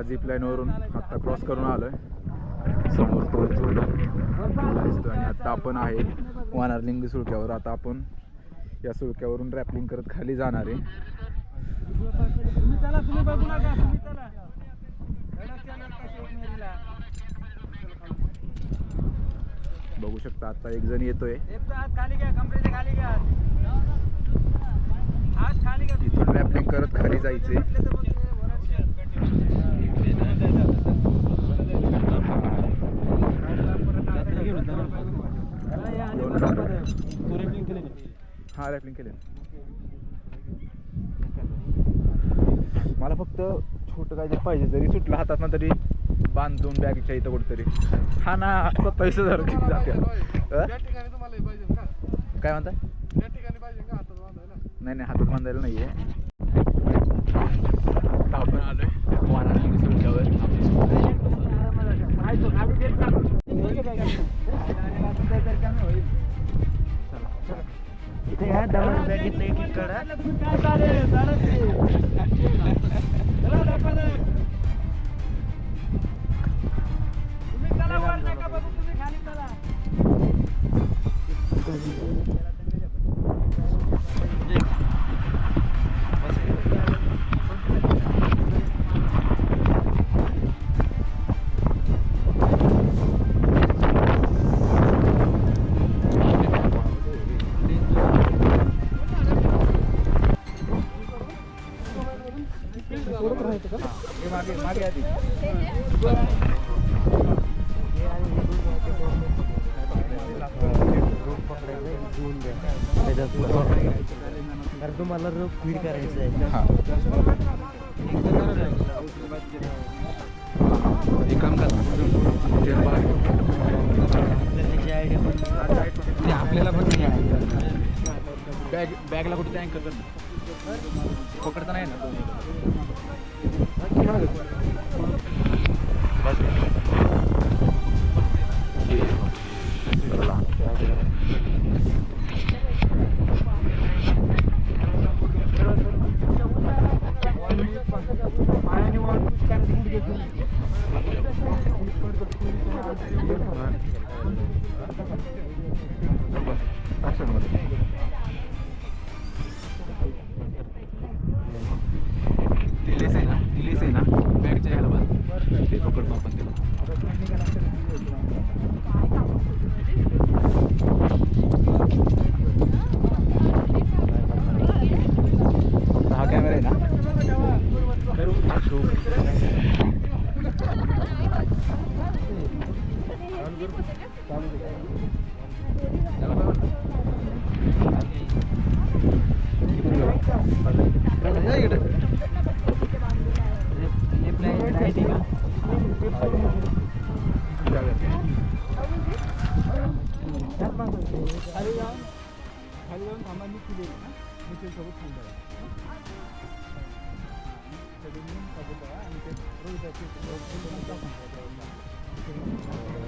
या झिप लाईनवरून आत्ता क्रॉस करून आलोय. समोर तो झुला दिसतोय आणि आता आपण आहे वानारलिंग सुळक्यावर. आता आपण या सुळक्यावरून रॅपलिंग करत खाली जाणार आहे. बघू शकता आता एक जण येतोय. इथून रॅपलिंग करत खाली जायचे म्हटलं तर मग ते हा रॅपलिंग केले मला फक्त छोटं काय पाहिजे जरी सुटलं हातात ना तरी बांधून बॅगच्या इथं कुठतरी हा ना सत्तावीस हजार जाते हे काय म्हणता त्या ठिकाणी पाहिजे का हातात बांधायला नाही नाही हातात बांधायला आपण आलोय वानारलिंग सुळक्यावर इथे ह्या डबल बॅगेतलं एक एक काढा तर तुम्हाला रोप फीड करायचं आहे. हा. एक काम करा. आपल्याला पण बॅग बॅगला कुठे अँकर करतो पकडता नाही ना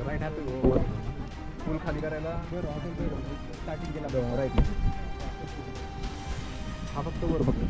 राईट हॅपी फुल खाली करायला. स्टार्टिंग केला राईट हा फक्त वर फक्त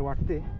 तर वाटते.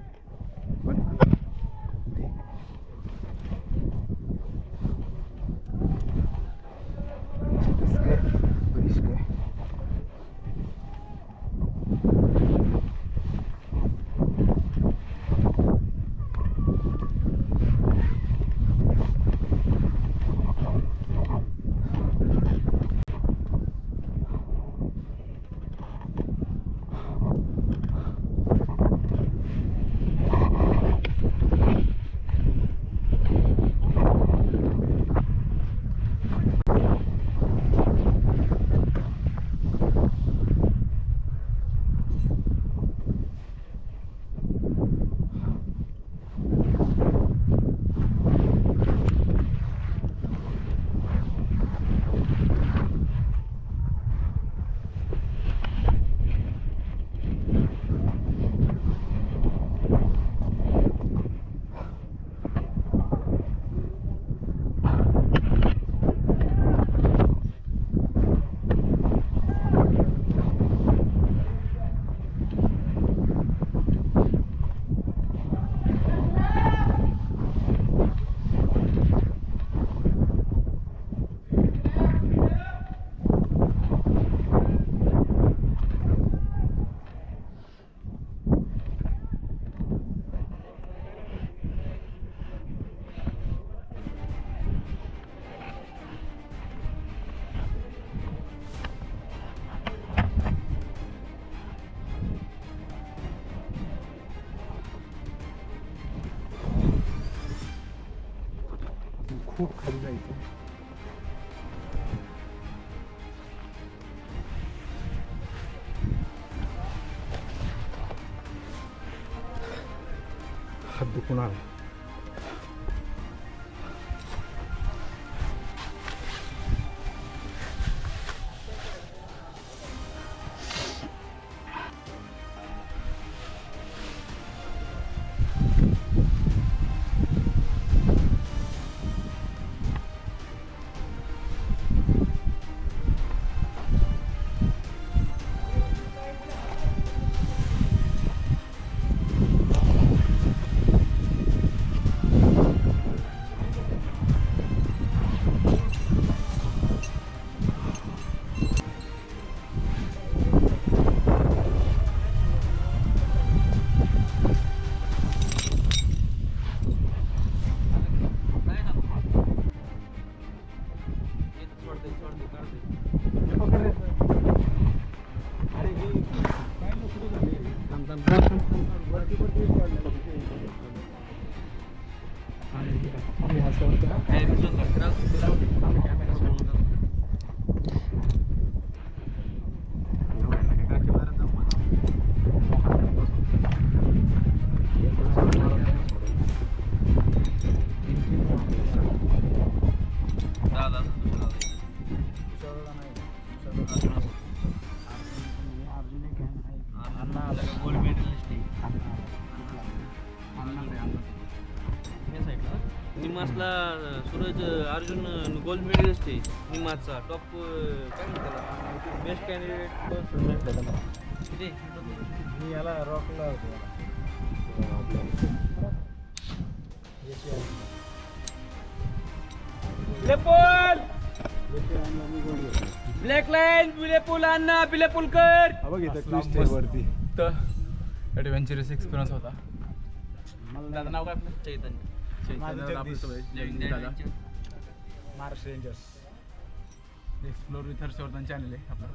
こう足りないと。حبكم نعم हात दुखून आला निमासला सूरज अर्जुन गोल्ड मेडलिस्ट आहे. निमासचा टॉप काय म्हणतात बेस्ट कॅन्डिडेट किती? मी याला रॉकला होतो ब्लॅक लाईन बिलेपूल अण्णा बिलेपूलकर हा बघ इथं आहे वरती. ॲडव्हेंचरस एक्सपिरियन्स होता. दादा नाव काय आपलं? चैतन्य. माझं चैतन्य आपलं जगदीश. सवय. जय दादा. Maharashtra rangers explore with Harshvardhan channel आहे आपलं.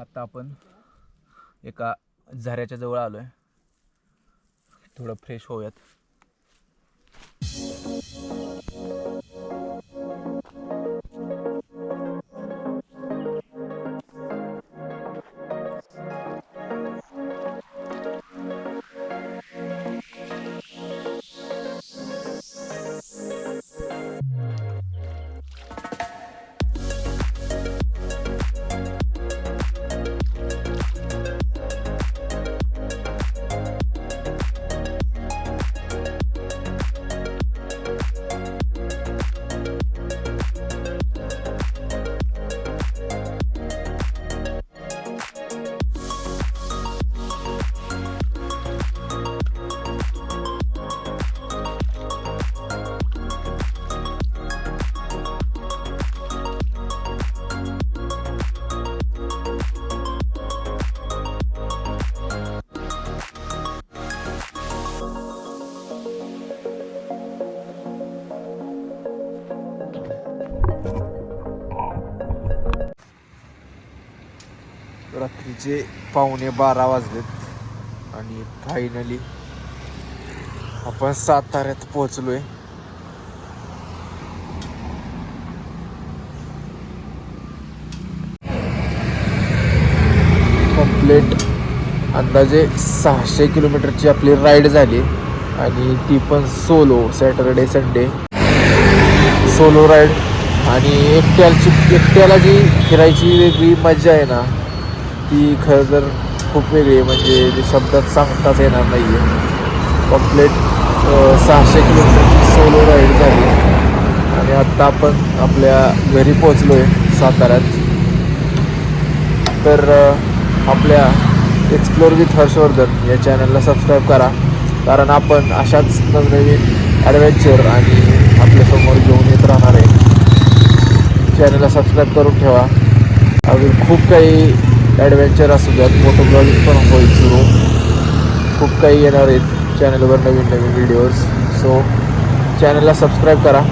आता आपण एका झऱ्याच्या जवळ आलो आहे थोडं फ्रेश होऊयात. रात्रीचे पावणे बारा वाजलेत आणि फायनली आपण साताऱ्यात पोहोचलोय. कंप्लेट अंदाजे सहाशे किलोमीटरची आपली राईड झाली आणि ती पण solo Saturday Sunday solo ride आणि एकट्याची एकट्याला जी फिरायची वेगळी मजा आहे ना ती खरं तर खूप वेगळी आहे. म्हणजे ते शब्दात सांगताच येणार नाही आहे कम्प्लेट सहाशे किलोमीटरची सोलो राईड झाली. आणि आत्ता आपण आपल्या घरी पोचलो आहे साताऱ्यात. तर आपल्या एक्सप्लोर विथ हर्षवर्धन या चॅनलला सबस्क्राईब करा. कारण आपण अशाच नवनवीन ॲडव्हेंचर आणि आपल्यासमोर घेऊन येत राहणार आहे. चॅनलला सबस्क्राईब करून ठेवा. अजून खूप काही ॲडव्हेंचर असू द्यात मोटो ब्लॉगिंग पण होईल सुरू. खूप काही येणार आहेत चॅनलवर नवीन नवीन व्हिडिओज सो चॅनलला सबस्क्राईब करा.